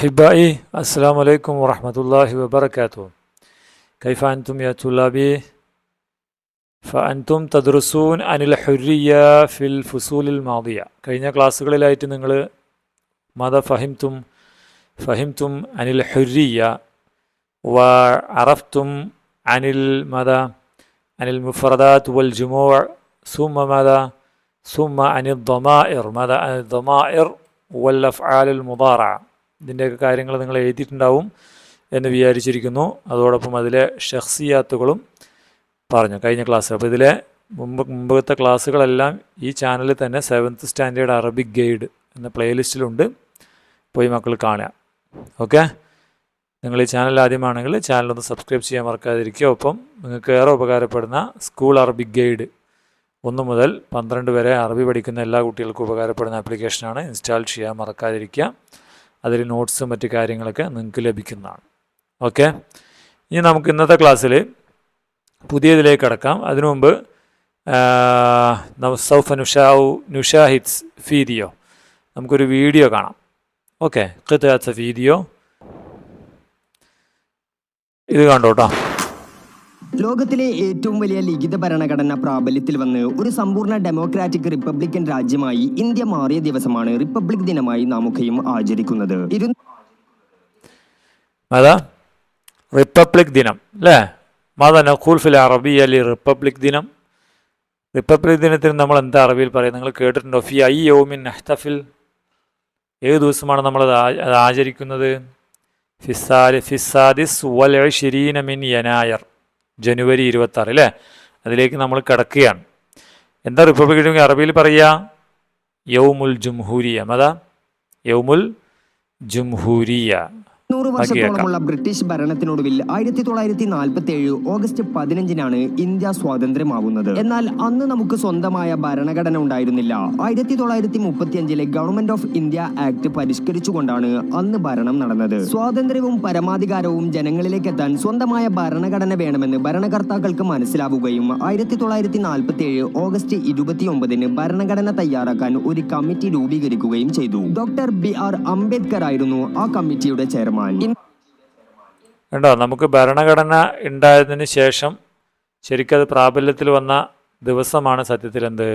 أحبائي السلام عليكم ورحمة الله وبركاته كيف أنتم يا طلابي؟ فأنتم تدرسون عن الحرية في الفصول الماضية കഴിഞ്ഞ ക്ലാസ്സുകളിലായിട്ട് നിങ്ങൾ ماذا فهمتم فهمتم عن الحرية وعرفتم عن ال- ماذا عن المفردات والجموع ثم ماذا ثم عن الضمائر ماذا عن الضمائر والأفعال المضارعة ഇതിന്റെയൊക്കെ കാര്യങ്ങൾ നിങ്ങൾ എഴുതിയിട്ടുണ്ടാവും എന്ന് വിചാരിച്ചിരിക്കുന്നു. അതോടൊപ്പം അതിലെ ഷെഹ്സിയാത്തുകളും പറഞ്ഞു. കഴിഞ്ഞ ക്ലാസ് അപ്പോൾ ഇതിലെ മുമ്പ് മുമ്പത്തെ ക്ലാസ്സുകളെല്ലാം ഈ ചാനലിൽ തന്നെ സെവൻത്ത് സ്റ്റാൻഡേർഡ് അറബിക് ഗൈഡ് എന്ന പ്ലേലിസ്റ്റിലുണ്ട്. പോയി മക്കൾ കാണുക. ഓക്കെ? നിങ്ങൾ ഈ ചാനൽ ആദ്യമാണെങ്കിൽ ചാനലൊന്ന് സബ്സ്ക്രൈബ് ചെയ്യാൻ മറക്കാതിരിക്കുക. ഒപ്പം നിങ്ങൾക്ക് ഏറെ ഉപകാരപ്പെടുന്ന സ്കൂൾ അറബിക് ഗൈഡ് ഒന്ന് മുതൽ പന്ത്രണ്ട് വരെ അറബി പഠിക്കുന്ന എല്ലാ കുട്ടികൾക്കും ഉപകാരപ്പെടുന്ന ആപ്ലിക്കേഷനാണ്. ഇൻസ്റ്റാൾ ചെയ്യാൻ മറക്കാതിരിക്കുക. അതിൽ നോട്ട്സും മറ്റു കാര്യങ്ങളൊക്കെ നിങ്ങൾക്ക് ലഭിക്കുന്നതാണ്. ഓക്കെ ഇനി നമുക്ക് ഇന്നത്തെ ക്ലാസ്സിൽ പുതിയതിലേക്ക് കടക്കാം. അതിനു മുമ്പ് സൗഫ് നുഷാവു നുഷാഹിദ്സ് വീഡിയോ. നമുക്കൊരു വീഡിയോ കാണാം. ഓക്കെ കൃത്യാസ വീഡിയോ. ഇത് കണ്ടോ കേട്ടോ ലോകത്തിലെ ഏറ്റവും വലിയ ലിഖിത ഭരണഘടന പ്രാബല്യത്തിൽ വന്ന് ഒരു സമ്പൂർണ ഡെമോക്രാറ്റിക് റിപ്പബ്ലിക്കൻ രാജ്യമായി ഇന്ത്യ മാറിയ ദിവസമാണ് റിപ്പബ്ലിക് ദിനമായി നാമുഖയും ആചരിക്കുന്നത്. അതാ റിപ്പബ്ലിക് ദിനം അല്ലേ? മത നഖൂൽ ഫിൽ അറബി അലി റിപ്പബ്ലിക് ദിനം. റിപ്പബ്ലിക് ദിനത്തിന് നമ്മൾ എന്താ അറബിയിൽ പറയുന്നത്? നിങ്ങൾ കേട്ടിട്ടുണ്ടോ? ഫി ഐ യോമിൻ നഹ്തഫിൽ ഏത് ദിവസമാണ് നമ്മളത് ആചരിക്കുന്നത്? ഫിസാദി ഫിസാദിസ് വൽ ഷിരീനമിൻ യനായർ. ജനുവരി ഇരുപത്താറ് അല്ലേ അതിലേക്ക് നമ്മൾ കിടക്കുകയാണ്. എന്താ റിപ്പബ്ലിക് ഡേ അറബിയിൽ പറയുക യൗമുൽ ജുംഹൂരിയ. മതാ? യൗമുൽ ജുംഹൂരിയ. നൂറ് വർഷത്തോളമുള്ള ബ്രിട്ടീഷ് ഭരണത്തിനൊടുവിൽ ആയിരത്തി തൊള്ളായിരത്തി നാൽപ്പത്തി ഏഴ് ഓഗസ്റ്റ് പതിനഞ്ചിനാണ് ഇന്ത്യ സ്വാതന്ത്ര്യമാവുന്നത്. എന്നാൽ അന്ന് നമുക്ക് സ്വന്തമായ ഭരണഘടന ഉണ്ടായിരുന്നില്ല. ആയിരത്തി തൊള്ളായിരത്തി മുപ്പത്തി അഞ്ചിലെ ഗവൺമെന്റ് ഓഫ് ഇന്ത്യ ആക്ട് പരിഷ്കരിച്ചുകൊണ്ടാണ് അന്ന് ഭരണം നടന്നത്. സ്വാതന്ത്ര്യവും പരമാധികാരവും ജനങ്ങളിലേക്ക് എത്താൻ സ്വന്തമായ ഭരണഘടന വേണമെന്ന് ഭരണകർത്താക്കൾക്ക് മനസ്സിലാവുകയും ആയിരത്തി തൊള്ളായിരത്തി നാൽപ്പത്തി ഏഴ് ഓഗസ്റ്റ് ഇരുപത്തി ഒമ്പതിന് ഭരണഘടന തയ്യാറാക്കാൻ ഒരു കമ്മിറ്റി രൂപീകരിക്കുകയും ചെയ്തു. ഡോക്ടർ ബി ആർ അംബേദ്കർ ആയിരുന്നു ആ കമ്മിറ്റിയുടെ ചെയർമാൻ. കണ്ടോ നമുക്ക് ഭരണഘടന ഉണ്ടായതിന് ശേഷം ശരിക്കും അത് പ്രാബല്യത്തിൽ വന്ന ദിവസമാണ് സത്യത്തിൽ എന്ത്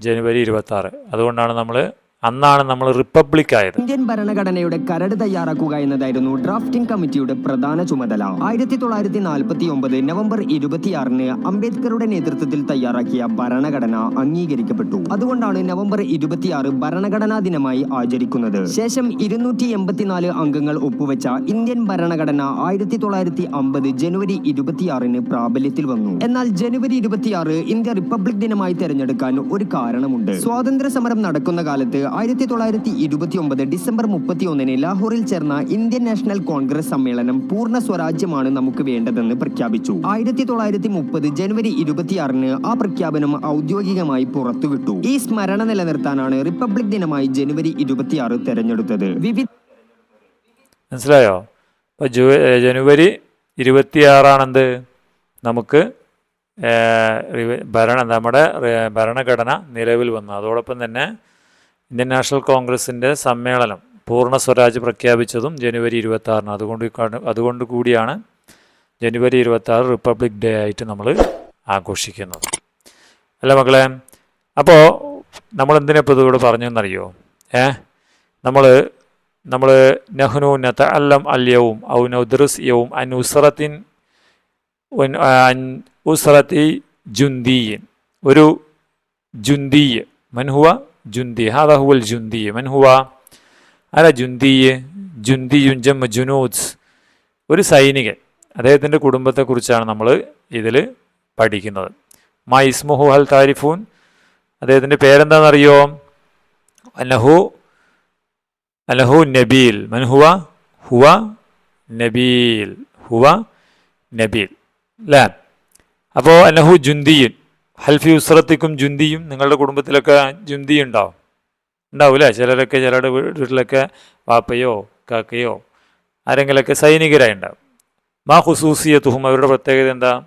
ജനുവരി ഇരുപത്തി ആറ് അതുകൊണ്ടാണ് നമ്മൾ അന്നാണ് നമ്മൾ റിപ്പബ്ലിക് ആയത്. ഇന്ത്യൻ ഭരണഘടനയുടെ കരട് തയ്യാറാക്കുക എന്നതായിരുന്നു ഡ്രാഫ്റ്റിംഗ് കമ്മിറ്റിയുടെ പ്രധാന ചുമതല. ആയിരത്തി തൊള്ളായിരത്തി നാൽപ്പത്തി ഒമ്പത് നവംബർ ഇരുപത്തിയാറിന് അംബേദ്കറുടെ നേതൃത്വത്തിൽ തയ്യാറാക്കിയ ഭരണഘടന അംഗീകരിക്കപ്പെട്ടു. അതുകൊണ്ടാണ് നവംബർ ഇരുപത്തിയാറ് ഭരണഘടനാ ദിനമായി ആചരിക്കുന്നത്. ശേഷം ഇരുന്നൂറ്റി എൺപത്തിനാല് അംഗങ്ങൾ ഒപ്പുവെച്ച ഇന്ത്യൻ ഭരണഘടന ആയിരത്തി തൊള്ളായിരത്തി അമ്പത് ജനുവരി ഇരുപത്തിയാറിന് പ്രാബല്യത്തിൽ വന്നു. എന്നാൽ ജനുവരി ഇരുപത്തിയാറ് ഇന്ത്യ റിപ്പബ്ലിക് ദിനമായി തെരഞ്ഞെടുക്കാൻ ഒരു കാരണമുണ്ട്. സ്വാതന്ത്ര്യ സമരം നടക്കുന്ന കാലത്ത് ആയിരത്തി തൊള്ളായിരത്തി ഇരുപത്തി ഒമ്പത് ഡിസംബർ മുപ്പത്തി ഒന്നിന് ലാഹോറിൽ ചേർന്ന ഇന്ത്യൻ നാഷണൽ കോൺഗ്രസ് സമ്മേളനം പൂർണ സ്വരാജ്യമാണ് നമുക്ക് വേണ്ടതെന്ന് പ്രഖ്യാപിച്ചു. ആയിരത്തി തൊള്ളായിരത്തി മുപ്പത് ജനുവരി ഇരുപത്തിയാറിന് ആ പ്രഖ്യാപനം ഔദ്യോഗികമായി പുറത്തുവിട്ടു. ഈ സ്മരണ നിലനിർത്താനാണ് റിപ്പബ്ലിക് ദിനമായി ജനുവരി ഇരുപത്തിയാറ് തെരഞ്ഞെടുത്തത്. വിവിധ മനസ്സിലായോ? അപ്പോൾ ജനുവരി ഇരുപത്തിയാറാണെന്ത്? നമുക്ക് ഭരണ നമ്മുടെ ഭരണഘടന നിലവിൽ വന്നു. അതോടൊപ്പം തന്നെ ഇന്ത്യൻ നാഷണൽ കോൺഗ്രസിന്റെ സമ്മേളനം പൂർണ സ്വരാജ് പ്രഖ്യാപിച്ചതും ജനുവരി ഇരുപത്തി ആറിന് അതുകൊണ്ട് അതുകൊണ്ട് കൂടിയാണ് ജനുവരി ഇരുപത്തി ആറ് റിപ്പബ്ലിക് ഡേ ആയിട്ട് നമ്മൾ ആഘോഷിക്കുന്നത്. അല്ല മക്കളെ? അപ്പോൾ നമ്മൾ എന്തിനാ ഇപ്പോൾ ഇതിവിടെ പറഞ്ഞെന്നറിയോ? ഏ? നമ്മൾ നമ്മൾ നഹ്നു അല്ലം അല്യവും ഔ നൗദ്രസ് യവും അൻ ഉസറത്തിൻ ഉസറത്തി അൻ ഉസറത്തി ജുന്തിയിൻ ഒരു ജുന്തീയ മൻഹുവ ജുന്തി هو الجندي ജുന്തി മൻഹുവ അല ജുന്തിയ് ജുന്തിയുൻ ജം ജുനൂദ്സ് ഒരു സൈനികൻ അദ്ദേഹത്തിന്റെ കുടുംബത്തെക്കുറിച്ചാണ് നമ്മൾ ഇതിൽ പഠിക്കുന്നത്. മാ ഇസ്മുഹു ഹൽ താരിഫൂൻ. അദ്ദേഹത്തിന്റെ പേരെന്താണെന്നറിയോ? അനഹു അലഹു നബീൽ. മൻഹുവ ഹുവ? നബീൽ. ഹുവ നബീൽ. അല്ലേ അപ്പോൾ അലഹു ജുന്തിയുൻ ഹൽഫി ഉസ്രത്തിക്കും ജുന്തിയും നിങ്ങളുടെ കുടുംബത്തിലൊക്കെ ജുന്തി ഉണ്ടാവും ഉണ്ടാവും അല്ലേ ചിലരൊക്കെ ചിലരുടെ വീട്ടിലൊക്കെ വാപ്പയോ കാക്കയോ ആരെങ്കിലൊക്കെ സൈനികരായി ഉണ്ടാവും. മാ ഹുസൂസിയത്തുഹും അവരുടെ പ്രത്യേകത എന്താ?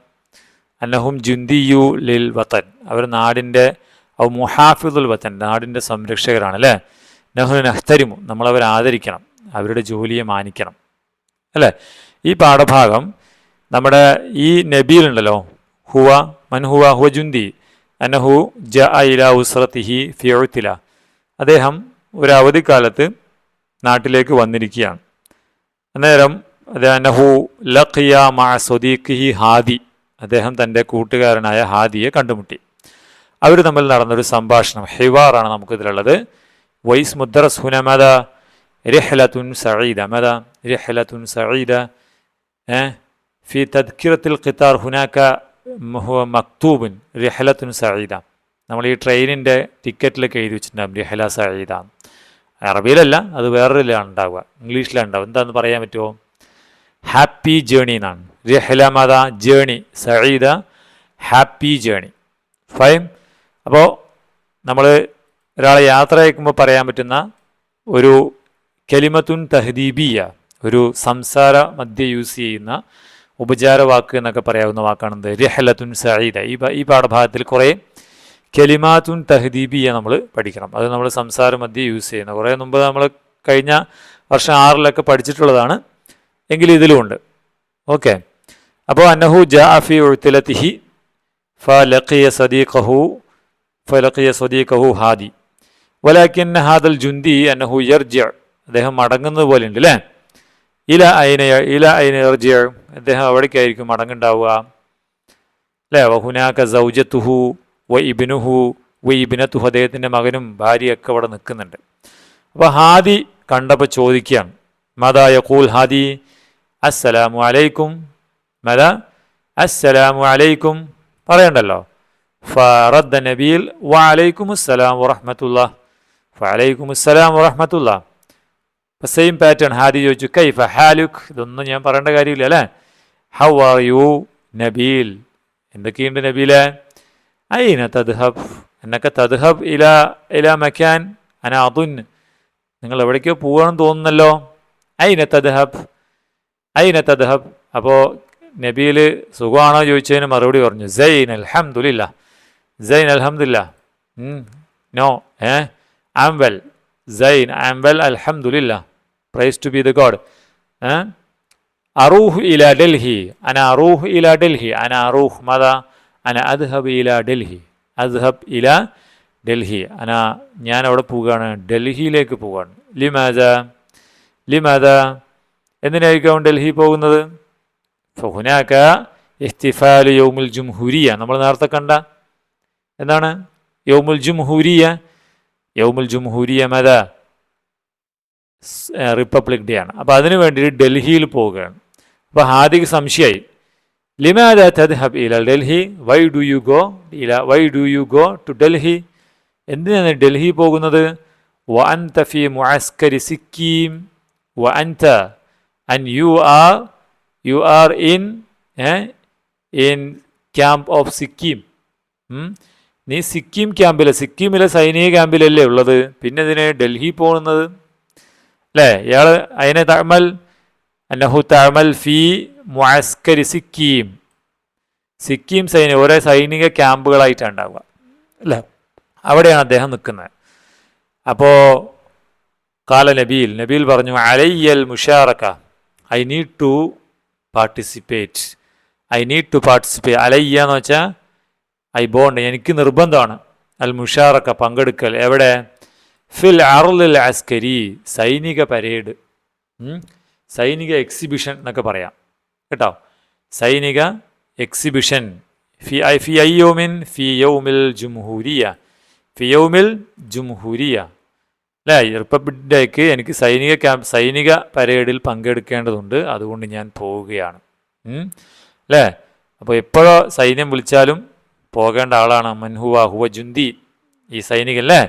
അന്നഹും ജുന്തിയു ലിൽ വത്തൻ അവർ നാടിന്റെ അവ മുഹാഫിദുൽ വത്തൻ നാടിന്റെ സംരക്ഷകരാണ് അല്ലേ? നഹു നഹ്തരിമു. നമ്മളവരെ ആദരിക്കണം. അവരുടെ ജോലിയെ മാനിക്കണം അല്ലേ? ഈ പാഠഭാഗം നമ്മുടെ ഈ നബിയിലുണ്ടല്ലോ ഹുവ മൻഹുവ ഹുജുന്തി അനഹു ജ ഇല ഉസ്രത്തിഹി ഫിയോത്തില അദ്ദേഹം ഒരു അവധിക്കാലത്ത് നാട്ടിലേക്ക് വന്നിരിക്കുകയാണ്. അന്നേരം അനഹു ലഖിയ മാ സ്വദീഖി ഹാദി. അദ്ദേഹം തന്റെ കൂട്ടുകാരനായ ഹാദിയെ കണ്ടുമുട്ടി. അവർ തമ്മിൽ നടന്നൊരു സംഭാഷണം ഹെവാറാണ് നമുക്കിതിലുള്ളത്. വൈസ് മുദ്രസ് ഹുനമത രഹ്ലത്തുൻ സഈദ. മത രഹ്ലത്തുൻ സഈദ. ഫി തദ്ക്കിറത്തിൽ ഖിത്താർ ഹുനാക്ക മക്തൂബിൻ റിഹലത്തുൻ സഈദ. നമ്മൾ ഈ ട്രെയിനിന്റെ ടിക്കറ്റിലൊക്കെ എഴുതി വെച്ചിട്ടുണ്ടാകും റിഹല സഈദ. അറബിയിലല്ല അത് വേറൊരിലാണ് ഉണ്ടാവുക. ഇംഗ്ലീഷിലാണ് ഉണ്ടാവുക. എന്താണെന്ന് പറയാൻ പറ്റുമോ? ഹാപ്പി ജേണി എന്നാണ്. രഹലമത ജേണി സഈദ ഹാപ്പി ജേണി. ഫൈം അപ്പോൾ നമ്മൾ ഒരാളെ യാത്ര അയക്കുമ്പോൾ പറയാൻ പറ്റുന്ന ഒരു കെലിമത്തുൻ തഹദീബിയ ഒരു സംസാര മധ്യ യൂസ് ചെയ്യുന്ന ഉപചാര വാക്ക് എന്നൊക്കെ പറയാവുന്ന വാക്കാണെന്ത്? രഹലത്തുൻ സഈദ. ഈ ഈ പാഠഭാഗത്തിൽ കുറേ കെലിമാത്തുൻ തഹദീബിയ നമ്മൾ പഠിക്കണം. അത് നമ്മൾ സംസാര മധ്യ യൂസ് ചെയ്യുന്നത് കുറേ മുമ്പ് നമ്മൾ കഴിഞ്ഞ വർഷം ആറിലൊക്കെ പഠിച്ചിട്ടുള്ളതാണ്. എങ്കിലും ഇതിലുമുണ്ട് ഓക്കെ. അപ്പോൾ അന്നഹു ജാഫി ഉഴുത്തിലത്തിഹി ഫലഖിയ സദീഖഹു ഫലഖിയ സദീഖഹു ഹാദി. വലാക്കിൻ ഹാദൽ ജുന്തി അന്നഹു യർജിയ അദ്ദേഹം മടങ്ങുന്നത് പോലെ ഉണ്ട് അല്ലേ ഇല അയിന ഇല അയിന യർജ അദ്ദേഹം അവിടേക്കായിരിക്കും മടങ്ങുണ്ടാവുക. അല്ലേ? വഹുനാക്ക സൗജത്തുഹു വ ഇബിനുഹു വ ഇബിനത്തുഹു അദ്ദേഹത്തിന്റെ മകനും ഭാര്യയൊക്കെ അവിടെ നിൽക്കുന്നുണ്ട്. അപ്പോൾ ഹാദി കണ്ടപ്പോൾ ചോദിക്കുകയാണ്. മദ യഖൂൽ ഹാദി അസ്സലാമു അലൈക്കും. മദ അസ്സലാമു അലൈക്കും. പറയണ്ടല്ലോ? ഫറദ്ദ നബീൽ വലൈക്കും അസ്സലാം വറഹമത്തുള്ള ഫഅലൈക്കും അസ്സലാം വറഹമത്തുള്ള അപ്പം സെയിം പാറ്റേൺ ഹാദി ചോദിച്ചു കൈഫ ഹാലുഖ് ഇതൊന്നും ഞാൻ പറയേണ്ട കാര്യമില്ല അല്ലേ? ഹൗ ആർ യു നബീൽ എന്തൊക്കെയുണ്ട് നബീല? അയിന തദ്ഹബ്? എന്നൊക്കെ തദ്ഹബ് ഇല ഇല മക്കാൻ അന അതുൻ നിങ്ങൾ എവിടേക്കോ പോവാണെന്ന് തോന്നുന്നല്ലോ. അയിന തദ്ഹബ്? അയിന തദ്ഹബ്? അപ്പോൾ നബിയിൽ സുഖമാണോ ചോദിച്ചതിന് മറുപടി പറഞ്ഞു സൈൻ അൽഹംദുലില്ല സൈൻ അൽഹംദുലില്ല. നോ ഏ? ആം വെൽ സൈൻ ആം വെൽ അൽഹംദുലില്ല. Praise to be the God ഏ? അറൂഹ് ഇല ഡൽഹി അന അറൂഹ് ഇല ഡൽഹി അന അറൂഹ് മത അന അദ്ഹബ് ഇല ഡൽഹി അദ്ഹബ് ഇല ഡൽഹി. അന ഞാൻ അവിടെ പോവുകയാണ് ഡൽഹിയിലേക്ക് പോവുകയാണ്. ലിമാദ ലിമാദ എന്തിനായിരിക്കും ഡൽഹി പോകുന്നത്? ഫഹുനാക്ക ഇഹ്തിഫാലു യൗമുൽ ജുംഹുരിയ. നമ്മൾ നേരത്തെ കണ്ട എന്താണ്? യൗമുൽ ജുംഹുരിയ യൗമുൽ ജുംഹൂരിയ മത റിപ്പബ്ലിക് ഡേ ആണ്. അപ്പോൾ അതിനു വേണ്ടിയിട്ട് ഡൽഹിയിൽ പോവുകയാണ്. അപ്പോൾ ഹാദിക്ക് സംശയമായി ലിമാദ തദ്ഹബ് ഇല Delhi? Why do you go ഇല why do you go to Delhi? എന്തിനാണ് ഡൽഹി പോകുന്നത്? വ അൻത തഫി മുഅസ്കരി സിക്കീം. വ അൻത and you are you are in in camp of Sikkim? നീ സിക്കിം ക്യാമ്പിലെ സിക്കിമിലെ സൈനിക ക്യാമ്പിലല്ലേ ഉള്ളത്? പിന്നെ ഇതിന് ഡൽഹി പോകുന്നത്. അല്ലേ? ഇയാൾ അതിനെ തഴമൽ അന്നഹു തമൽ ഫി മുഅസ്കരി സിക്കിം. സിക്കിം സൈന്യം ഓരോ സൈനിക ക്യാമ്പുകളായിട്ടാണ് ഉണ്ടാവുക അല്ലേ? അവിടെയാണ് അദ്ദേഹം നിൽക്കുന്നത്. അപ്പോൾ കാല നബീൽ നബീൽ പറഞ്ഞു അലയ്യൽ മുഷാറക്ക I need to participate. I need to participate അലയ്യ എന്ന് വെച്ചാൽ ഐ ബോണ്ട് എനിക്ക് നിർബന്ധമാണ് അൽ മുഷാറക്ക പങ്കെടുക്കൽ. എവിടെ? ഫിൽ അറുൽ അസ്കരി സൈനിക പരേഡ്? സൈനിക എക്സിബിഷൻ എന്നൊക്കെ പറയാം. കേട്ടോ? സൈനിക എക്സിബിഷൻ ഫി ഐ ഫി ഐ ഐയോമിൻ ഫി യൗമിൽ ജുംഹൂരിയ. ഫി യൗമിൽ ജുംഹൂരിയ. അല്ലേ? റിപ്പബ്ലിക് ഡേക്ക് എനിക്ക് സൈനിക ക്യാമ്പ് സൈനിക പരേഡിൽ പങ്കെടുക്കേണ്ടതുണ്ട്. അതുകൊണ്ട് ഞാൻ പോവുകയാണ്? അല്ലേ? അപ്പോൾ എപ്പോഴോ സൈന്യം വിളിച്ചാലും പോകേണ്ട ആളാണ് മൻഹുവ ഹുവ ജുന്തി ഈ സൈനികല്ലേ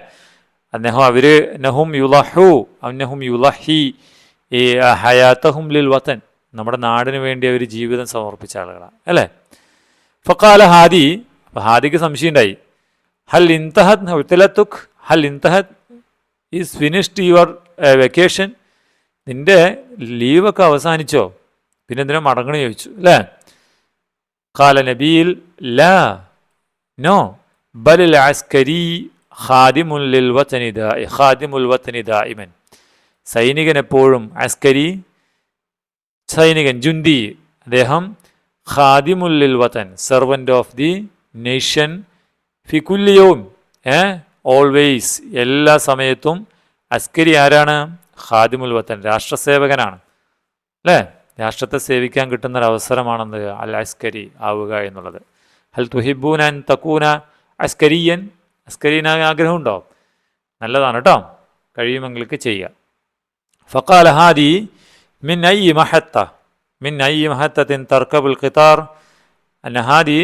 അദ്ദേഹം അവർ നഹും യുലഹു അന്നഹും യുലഹി ഈ ഹയാത്തഹും ലിൽ വത്തൻ നമ്മുടെ നാടിന് വേണ്ടി അവർ ജീവിതം സമർപ്പിച്ച ആളുകളാണ് അല്ലേ? ഫക്കാല ഹാദി അപ്പോൾ ഹാദിക്ക് സംശയം ഉണ്ടായി ഹൽ ഇൻതഹദ് ഉത്തലത്തുക് ഹൽ ഇൻതഹദ് ഈസ് ഫിനിഷ്ഡ് യുവർ വെക്കേഷൻ. നിന്റെ ലീവൊക്കെ അവസാനിച്ചോ? പിന്നെ എന്തിനാ മടങ്ങണ ചോദിച്ചു അല്ലേ? കാല നബീൽ ല നോ. ബലിൽ ആസ്കരി ഖാദിമുൽ ലിൽ വത്തനിദ ദായിമൻ സൈനികൻ എപ്പോഴും അസ്കരി സൈനികൻ ജുന്തി അദ്ദേഹം ഖാദിമുല്ലിൽ വതൻ സെർവന്റ് ഓഫ് ദി നേഷൻ ഫിക്കുല്യവും ഏ ഓൾവേസ് എല്ലാ സമയത്തും അസ്കരി ആരാണ്? ഖാദിമുൽ വത്തൻ രാഷ്ട്രസേവകനാണ്. അല്ലേ? രാഷ്ട്രത്തെ സേവിക്കാൻ കിട്ടുന്ന ഒരു അവസരമാണെന്ത് അൽ അസ്കരി ആവുക എന്നുള്ളത്. ഹൽ തുഹിബൂൻ അൻ തക്കൂന അസ്കരിയൻ. അസ്കരീനാകാൻ ആഗ്രഹമുണ്ടോ? നല്ലതാണ് കേട്ടോ. കഴിയുമെങ്കിലേക്ക് ചെയ്യുക. فقال هذه من أي محطة من أي محطة تركب القطار أن هذه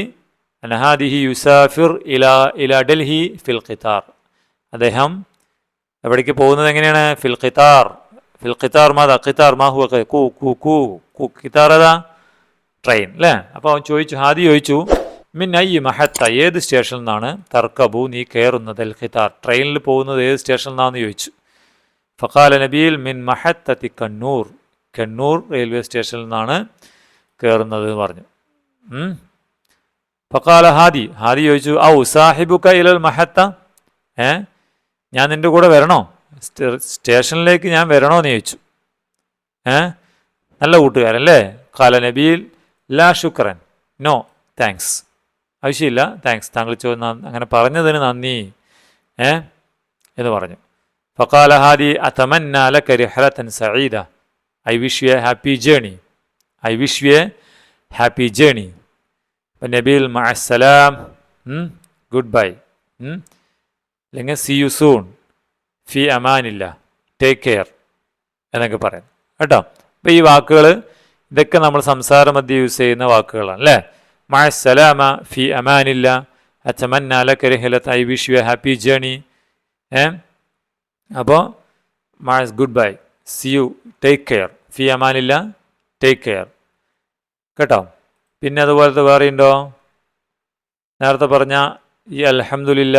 أن هذه يسافر إلى إلى ഡൽഹി في القطار അദ്ദേഹം എവിടേക്ക് പോകുന്നത് എങ്ങനെയാണ് ഫിൽ ഖിത്താർ ഫിൽ ഖിത്താർ മാതാ ഖിത്താർ മാ ഹുവ ഖ- കൂ കൂ കൂ കൂ ഖിത്താർ ഏതാ ട്രെയിൻ അല്ലേ അപ്പോൾ അവൻ ചോദിച്ചു ഹാദി ചോദിച്ചു മിൻ ഐ മഹത്ത ഏത് സ്റ്റേഷനിൽ നിന്നാണ് തർക്കബു നീ കയറുന്നത് അൽ ഖിത്താർ ട്രെയിനിൽ പോകുന്നത് ഏത് സ്റ്റേഷനിൽ നിന്നാണെന്ന് ചോദിച്ചു ഫഖാല നബീൽ മിൻ മഹത്തത്തി കണ്ണൂർ. കണ്ണൂർ റെയിൽവേ സ്റ്റേഷനിൽ നിന്നാണ് കയറുന്നത് എന്ന് പറഞ്ഞു. ഫക്കാല ഹാദി. ഹാദി ചോദിച്ചു ഔ സാഹിബുക്ക ഇലൽ മഹത്ത? ഏ? ഞാൻ നിന്റെ കൂടെ വരണോ? സ്റ്റേഷനിലേക്ക് ഞാൻ വരണോ എന്ന് ചോദിച്ചു. ഏ? നല്ല കൂട്ടുകാരല്ലേ കാല നബീൽ ലാ ശുക്രൻ. No thanks. ആവശ്യമില്ല താങ്ക്സ്. താങ്കൾ ചോ അങ്ങനെ പറഞ്ഞതിന് നന്ദി. ഏ? എന്ന് പറഞ്ഞു. ഫക്കാല ഹാദി അതമന്ന ലക റിഹ്ലതൻ Saeeda I wish you a happy journey I wish you a happy journey അപ്പം നബീൽ മഅസ്സലാം ഗുഡ് ബൈ അല്ലെങ്കിൽ സി യു സൂൺ ഫി അമാനില്ല ടേക്ക് കെയർ എന്നൊക്കെ പറയാം. കേട്ടോ? അപ്പം ഈ വാക്കുകൾ ഇതൊക്കെ നമ്മൾ സംസാര മധ്യ യൂസ് ചെയ്യുന്ന വാക്കുകളാണ് അല്ലേ? മഅസ്സലാമ ഫി അമാനില്ല. അച്ചമന്ന ലക റിഹ്ലത്ത്. I wish you a happy journey ഏ? അപ്പോൾ mass good bye. See you take care. ഫി അമാനില്ല ടേക്ക് കെയർ. കേട്ടോ? പിന്നെ അതുപോലത്തെ വേറെ ഉണ്ടോ? നേരത്തെ പറഞ്ഞ ഈ അൽഹംദുലില്ല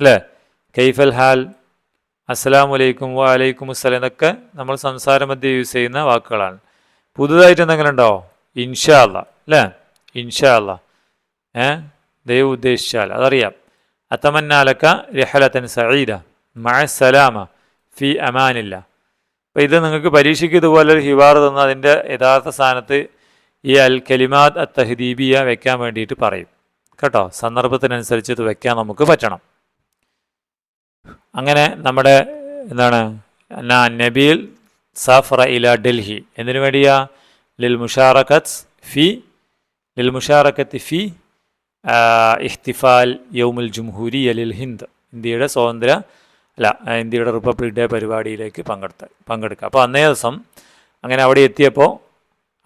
അല്ലേ? കൈഫൽ ഹാൽ അസ്സലാമു അലൈക്കും വ അലൈക്കും അസ്സലാം എന്നൊക്കെ നമ്മൾ സംസാര മധ്യ യൂസ് ചെയ്യുന്ന വാക്കുകളാണ്. പുതുതായിട്ട് എന്തെങ്കിലും ഉണ്ടോ? ഇൻഷാ അല്ല? അല്ലേ ഇൻഷാ അല്ല ഏ? ദൈവം ഉദ്ദേശിച്ചാൽ. അതറിയാം. അത്തമന്നാലക്ക രഹലത്തൻ സഈദ. മഴസലാമ ഫി അമാനില്ല. അപ്പോൾ ഇത് നിങ്ങൾക്ക് പരീക്ഷയ്ക്ക് ഇതുപോലെ ഒരു ഹിവാർ തന്ന്. അതിന്റെ യഥാർത്ഥ സ്ഥാനത്ത് ഈ അൽ കലിമാത് അ തഹദീബിയ വെക്കാൻ വേണ്ടിയിട്ട് പറയും. കേട്ടോ? സന്ദർഭത്തിനനുസരിച്ച് ഇത് വെക്കാൻ നമുക്ക് പറ്റണം. അങ്ങനെ നമ്മുടെ എന്താണ്? എന്നാ നബീൽ സഫറ ഇല ഡൽഹി. എന്തിനു വേണ്ടിയാ? ലിൽ മുഷാറക്കത്ത് ഫി ലിൽ മുഷാറക്കത്ത് ഫി ഇഹ്തിഫാൽ യൗമുൽ ജുംഹൂരി അലിൽ ഹിന്ദ്. ഇന്ത്യയുടെ സ്വാതന്ത്ര്യ അല്ല ഇന്ത്യയുടെ റിപ്പബ്ലിക് ഡേ പരിപാടിയിലേക്ക് പങ്കെടുത്ത് പങ്കെടുക്കുക. അപ്പോൾ അന്നേ ദിവസം അങ്ങനെ അവിടെ എത്തിയപ്പോൾ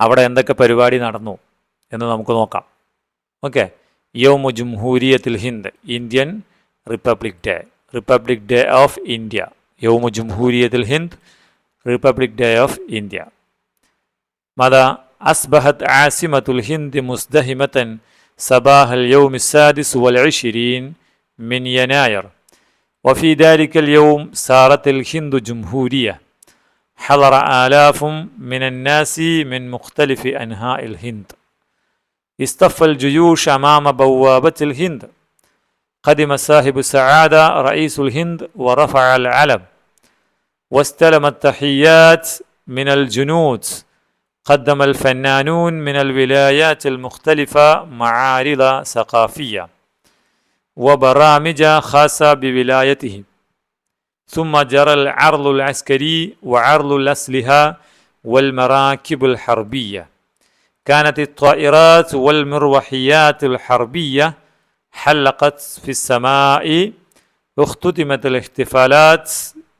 അവിടെ എന്തൊക്കെ പരിപാടി നടന്നു എന്ന് നമുക്ക് നോക്കാം. ഓക്കെ. യോമു ജംഹൂരിയത്തിൽ Hind Indian republic day. Republic day of India. യോമു ജംഹൂരിയത്തിൽ ഹിന്ദ് റിപ്പബ്ലിക് ഡേ ഓഫ് ഇന്ത്യ. മത അസ്ബഹത് ആസിമത്തുൽ ഹിന്ദ് മുസ്ദഹിമത്തൻ സബാഹൽ യോമിസാദിസ് വൽ ഷിരീൻ മിൻ യനായർ وفي ذلك اليوم صارت الهند جمهورية. حضر آلاف من الناس من مختلف أنحاء الهند. اصطف الجيوش أمام بوابة الهند. قدم صاحب السعادة رئيس الهند ورفع العلم. واستلم التحيات من الجنود. قدم الفنانون من الولايات المختلفة معارض ثقافية. وبرامج خاصة بولايته ثم جرى العرض العسكري وعرض الأسلحة والمراكب الحربية كانت الطائرات والمروحيات الحربية حلقت في السماء اختتمت الاحتفالات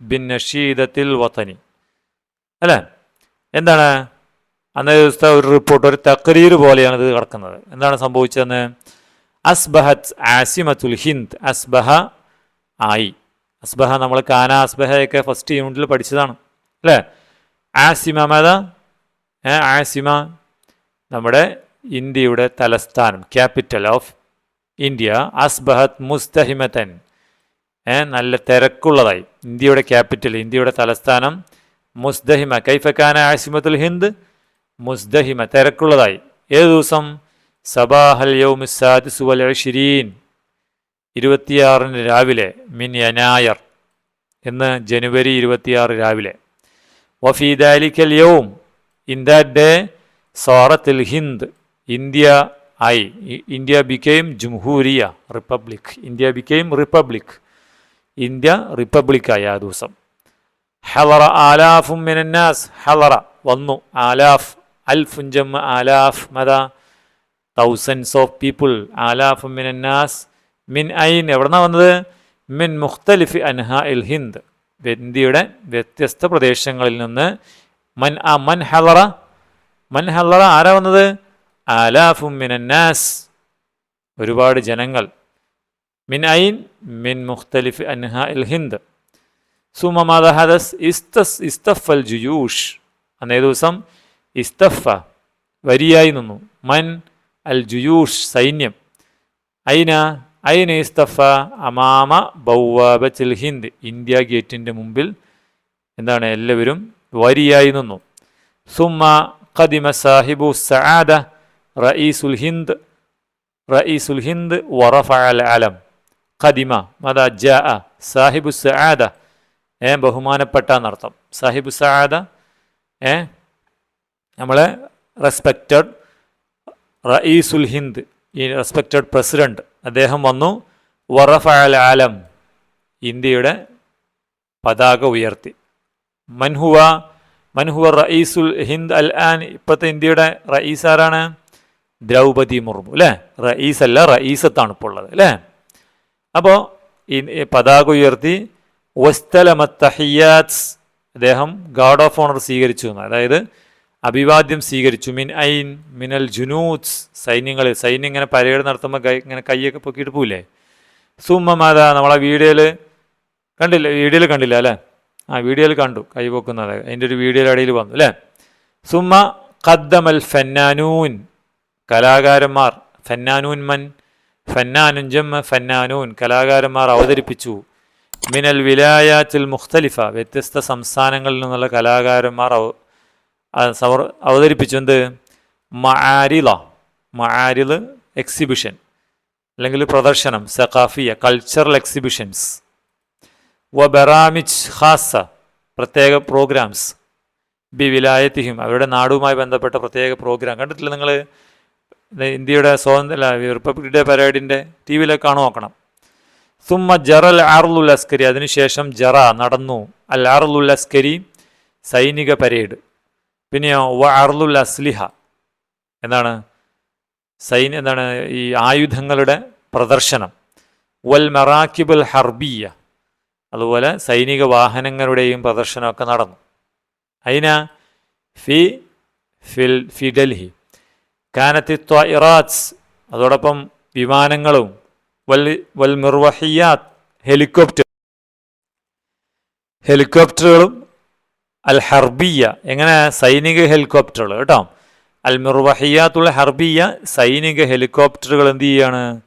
بالنشيدة الوطني അല്ലേ എന്താണ് അന്നേ ദിവസത്തെ ഒരു റിപ്പോർട്ട് ഒരു തക്രീർ പോലെയാണ് ഇത് കിടക്കുന്നത് എന്താണ് സംഭവിച്ചതെന്ന് അസ്ബഹത്ത് ആസിമത്തുൽ ഹിന്ദ്. അസ്ബഹ ആയി. അസ്ബഹ നമ്മൾ കാന അസ്ബഹയൊക്കെ ഫസ്റ്റ് യൂണിറ്റിൽ പഠിച്ചതാണ്. അല്ലേ? ആസിമ മത ആസിമ നമ്മുടെ ഇന്ത്യയുടെ തലസ്ഥാനം ക്യാപിറ്റൽ ഓഫ് ഇന്ത്യ. അസ്ബഹത് മുസ്തഹിമത്തൻ നല്ല തിരക്കുള്ളതായി. ഇന്ത്യയുടെ ക്യാപിറ്റൽ ഇന്ത്യയുടെ തലസ്ഥാനം മുസ്തഹിമ. കൈഫക്കാന ആസിമത്തുൽ ഹിന്ദ്? മുസ്തഹിമ തിരക്കുള്ളതായി. ഏത് ദിവസം? സബാഹൽ യൗമിസാദിസ് വൽ ഷിരീൻ ഇരുപത്തിയാറിന് രാവിലെ മിൻ യനായർ എന്ന് ജനുവരി ഇരുപത്തിയാറ് രാവിലെ. വഫീദാലിക്കൽ യൗം. ഇൻ ദാറ്റ് ഡേ സോറത്തിൽ ഹിന്ദ് ഇന്ത്യ ഇ- India became ജംഹൂരിയ republic. India became republic. India റിപ്പബ്ലിക്കായി ആ ദിവസം. ഹലറ ആലാഫും മിനന്നാസ്. ഹലറ വന്നു. ആലാഫ് അൽഫുഞ്ചം ആലാഫ് മത. തൗസൻഡ്സ് ഓഫ് പീപ്പിൾ ആലാഫ് മിൻ അന്നാസ് മിൻ ഐൻ എവിടെന്നാ വന്നത്? മിൻ മുഖ്തലിഫ് അൻഹ ഇൽ ഹിന്ദ് ഇന്ത്യയുടെ വ്യത്യസ്ത പ്രദേശങ്ങളിൽ നിന്ന്. മൻ ആ മൻ ഹലറ മൻ ഹലറ ആരാ വന്നത്? ആലാഫും മിനന്നാസ് ഒരുപാട് ജനങ്ങൾ. മിൻ ഐൻ മിൻ മുഖ്തലിഫ് അൻഹ ഇൽ ഹിന്ദ് സുമ മാത ഹദസ് ഇസ്തസ് ഇസ്തഫൽ ജുയൂഷ് അന്നേ ദിവസം ഇസ്തഫ വരിയായി നിന്നു. മൻ അൽ ജുയൂഷ് സൈന്യം. ഐന ഐന ഇസ്തഫ അമാമ ബൗവാബത്തിൽ ഹിന്ദ്. ഇന്ത്യ ഗേറ്റിന്റെ മുമ്പിൽ എന്താണ്? എല്ലാവരും വരിയായി നിന്നു. സുമ ഖദിമ സാഹിബു സആദ റഈസുൽ ഹിന്ദ് റഈസുൽ ഹിന്ദ് വറഫ അൽ അലം. ഖദിമ മത ജ സാഹിബു സആദ ഏ ബഹുമാനപ്പെട്ട എന്നർത്ഥം. സാഹിബു സആദ ഏ നമ്മളെ റെസ്പെക്റ്റഡ് റഈസുൽ ഹിന്ദ് ഈ റെസ്പെക്റ്റഡ് പ്രസിഡന്റ് അദ്ദേഹം വന്നു. വറഫ അൽ ആലം ഇന്ത്യയുടെ പതാക ഉയർത്തി. മൻഹുവ മൻഹുവ റഈസുൽ ഹിന്ദ് അൽ ആൻ ഇപ്പോഴത്തെ ഇന്ത്യയുടെ റഈസ് ആരാണ്? ദ്രൗപതി മുർമു അല്ലേ റഈസ് അല്ല റഈസത്താണ് ഇപ്പോൾ ഉള്ളത് അല്ലേ അപ്പോൾ ഈ പതാക ഉയർത്തി വസ്തലമത്തഹിയാത്സ് അദ്ദേഹം ഗാർഡ് ഓഫ് ഓണർ സ്വീകരിച്ചു എന്ന്. അതായത് അഭിവാദ്യം സ്വീകരിച്ചു. മിൻ ഐൻ? മിനൽ ജുനൂത്ത്സ് സൈന്യങ്ങൾ സൈന്യം ഇങ്ങനെ പരേഡ് നടത്തുമ്പോൾ കൈ ഇങ്ങനെ കൈയൊക്കെ പൊക്കിയിട്ട് പോവില്ലേ? സുമ്മമാത നമ്മളെ വീഡിയോയിൽ കണ്ടില്ല? വീഡിയോയിൽ കണ്ടില്ല അല്ലേ? ആ വീഡിയോയിൽ കണ്ടു കൈ പൊക്കുന്നത്. അതിന്റെ ഒരു വീഡിയോയുടെ ഇടയിൽ വന്നു അല്ലേ? സുമ ഖദ്ദമൽ ഫന്നാനൂൻ. കലാകാരന്മാർ ഫന്നാനൂൻ മൻ ഫന്നാനുൻ ജമ്മ ഫന്നാനൂൻ. കലാകാരന്മാർ അവതരിപ്പിച്ചു. മിനൽ വിലായാത്തിൽ മുഖ്തലിഫ. വ്യത്യസ്ത സംസ്ഥാനങ്ങളിൽ നിന്നുള്ള കലാകാരന്മാർ സവർ അവതരിപ്പിച്ചു. എന്ത്? മആരില എക്സിബിഷൻ അല്ലെങ്കിൽ പ്രദർശനം സഖാഫിയ കൾച്ചറൽ എക്സിബിഷൻസ് വ ബെറാമിച്ച് ഖാസ പ്രത്യേക പ്രോഗ്രാംസ് ബി വിലായത്തിഹിം അവരുടെ നാടുമായി ബന്ധപ്പെട്ട പ്രത്യേക പ്രോഗ്രാം കണ്ടിട്ടില്ല നിങ്ങൾ ഇന്ത്യയുടെ സ്വാതന്ത്ര്യ റിപ്പബ്ലിക് ഡേ പരേഡിന്റെ ടി വിയിലൊക്കെ കാണു നോക്കണം. സുമ്മ ജറൽ ആറുൽ അസ്കരി അതിനുശേഷം ജറ നടന്നു. അൽ ആറുൽ അസ്കരി സൈനിക പരേഡ്. പിന്നെയോ വ അർലുൽ അസ്ലിഹ. എന്താണ്? സൈൻ എന്താണ്? ഈ ആയുധങ്ങളുടെ പ്രദർശനം. വൽ മെറാക്കിബുൽ ഹർബിയ. അതുപോലെ സൈനിക വാഹനങ്ങളുടെയും പ്രദർശനമൊക്കെ നടന്നു. അയിന? ഫി ഫിൽ ഫി ഡൽഹി. കാനത്തി ഇറാത്സ് അതോടൊപ്പം വിമാനങ്ങളും. വൽ വൽ മിർവഹിയാത്ത് ഹെലികോപ്റ്റർ. ഹെലികോപ്റ്ററുകളും അൽ ഹർബിയ എങ്ങനെ സൈനിക ഹെലികോപ്റ്ററുകൾ കേട്ടോ? അൽ മിർവഹിയാത്തുള്ള ഹർബിയ സൈനിക ഹെലികോപ്റ്ററുകൾ എന്ത് ചെയ്യാണ്?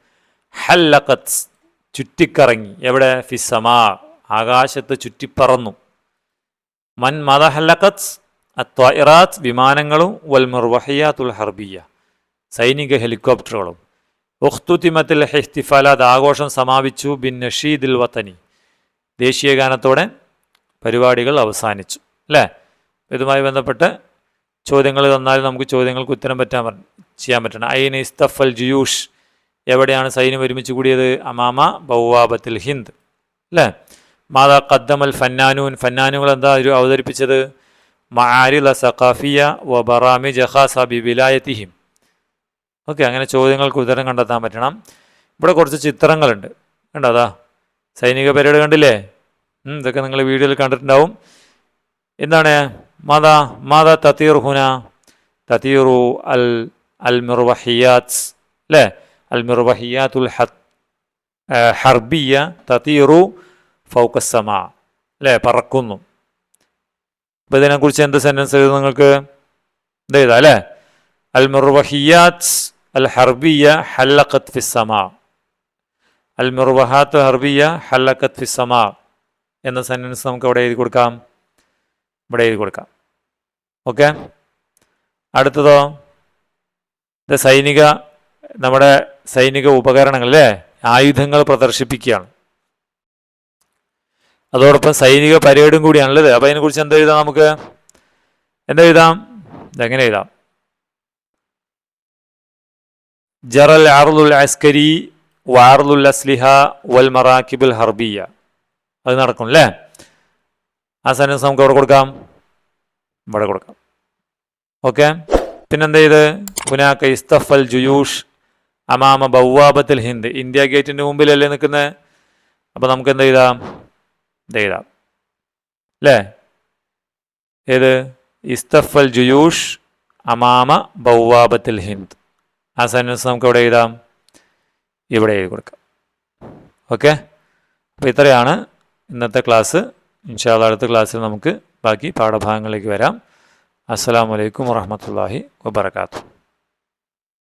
ഹല്ലഖത്ത് ചുറ്റിക്കറങ്ങി. എവിടെ? ഫിസമാ ആകാശത്ത് ചുറ്റിപ്പറന്നു. മൻ മത ഹല്ലഖത്ത് അത്വഇറാത്ത് വിമാനങ്ങളും വൽ മിർവഹിയാത്തുൽ ഹർബിയ സൈനിക ഹെലികോപ്റ്ററുകളും. ഉഖ്തുതിമത്തിൽ ഹെഹ്തിഫാലാദ് ആഘോഷം സമാപിച്ചു. ബിൻ നഷീദിൽ വത്തനി ദേശീയഗാനത്തോടെ പരിപാടികൾ അവസാനിച്ചു. അല്ലേ? ഇതുമായി ബന്ധപ്പെട്ട് ചോദ്യങ്ങൾ തന്നാൽ നമുക്ക് ചോദ്യങ്ങൾക്ക് ഉത്തരം പറ്റാൻ പറ- ചെയ്യാൻ പറ്റണം. ഐൻ ഇസ്തഫൽ ജുയൂഷ് എവിടെയാണ് സൈന്യം ഒരുമിച്ച് കൂടിയത്? അമാമ ബൗവാബത്തിൽ ഹിന്ദ്. അല്ലേ? മാതാ ഖദ്ദമൽ ഫന്നാനൂൻ. ഫന്നാനുകൾ എന്താ ഒരു അവതരിപ്പിച്ചത്? മആരില സഖാഫിയ വ ബറാമി ജഹാസബി വിലായത്തിഹിം ഓക്കെ അങ്ങനെ ചോദ്യങ്ങൾക്ക് ഉത്തരം കണ്ടെത്താൻ പറ്റണം. ഇവിടെ കുറച്ച് ചിത്രങ്ങളുണ്ട്. കണ്ടോ അതാ? സൈനിക പരേഡ് കണ്ടില്ലേ? ഇതൊക്കെ നിങ്ങൾ വീഡിയോയിൽ കണ്ടിട്ടുണ്ടാവും. എന്താണ്? മത മത തത്തീർ ഹുന തത്തീറു അൽ അൽ മിർവഹിയാത്ത് അല്ലേ? അൽ മിർവഹിയാത്തുൽ ഉൽ ഹർബിയ തത്തീറു ഫൗക്കസമ അല്ലേ? പറക്കുന്നു. അപ്പോൾ ഇതിനെക്കുറിച്ച് എന്ത് സെന്റൻസ് എഴുതും നിങ്ങൾക്ക്? ഇത് അല്ലേ? അൽ മിർവഹിയാത്ത് അൽ ഹർബിയ ഹല്ലഖത്ത് ഫിസമ അൽ മിർവഹാത്ത് ഹർബിയ ഹല്ലഖത്ത് ഫിസമ എന്ന സെന്റൻസ് നമുക്ക് അവിടെ എഴുതി കൊടുക്കാം. ഇവിടെ എഴുതി കൊടുക്കാം. ഓക്കെ അടുത്തതോ? ഇത് സൈനിക നമ്മുടെ സൈനിക ഉപകരണങ്ങൾ അല്ലേ ആയുധങ്ങൾ പ്രദർശിപ്പിക്കുകയാണ്. അതോടൊപ്പം സൈനിക പരേഡും കൂടിയാണ് ഇത്? അപ്പോൾ അതിനെക്കുറിച്ച് എന്താ എഴുതാം നമുക്ക്? എന്താ എഴുതാം? ഇതെങ്ങനെ എഴുതാം? ജറൽ ആറുൽ അസ്കരി വാറുൽ അസ്ലിഹ വൽ മറാക്കിബുൽ ഹർബിയ. അത് നടക്കും അല്ലേ ആ നമുക്ക് എവിടെ കൊടുക്കാം. ഇവിടെ കൊടുക്കാം. ഓക്കെ പിന്നെന്താ ചെയ്ത് ഹുനാക്ക ഇസ്തഫൽ ജുയൂഷ് അമാമ ബൗവാബത്തിൽ ഹിന്ദ്. ഇന്ത്യ ഗേറ്റിന്റെ മുമ്പിലല്ലേ നിൽക്കുന്നത് അപ്പോൾ നമുക്ക് എന്ത് ചെയ്താം ഇത് എഴുതാം. അല്ലേ ഏത്? ഇസ്തഫൽ ജുയൂഷ് അമാമ ബൗവാബത്തിൽ ഹിന്ദ്. ആ സെന്റൻസ് നമുക്ക് എവിടെ എഴുതാം? ഇവിടെ എഴുതി കൊടുക്കാം. ഓക്കെ അപ്പോൾ ഇത്രയാണ് ഇന്നത്തെ ക്ലാസ്. ഇൻഷാല്ല അടുത്ത ക്ലാസ്സിൽ നമുക്ക് ബാക്കി പാഠഭാഗങ്ങളിലേക്ക് വരാം. അസ്സാം വലൈക്കും വാഹമത്തല്ലാഹി വാബർക്കാത്തു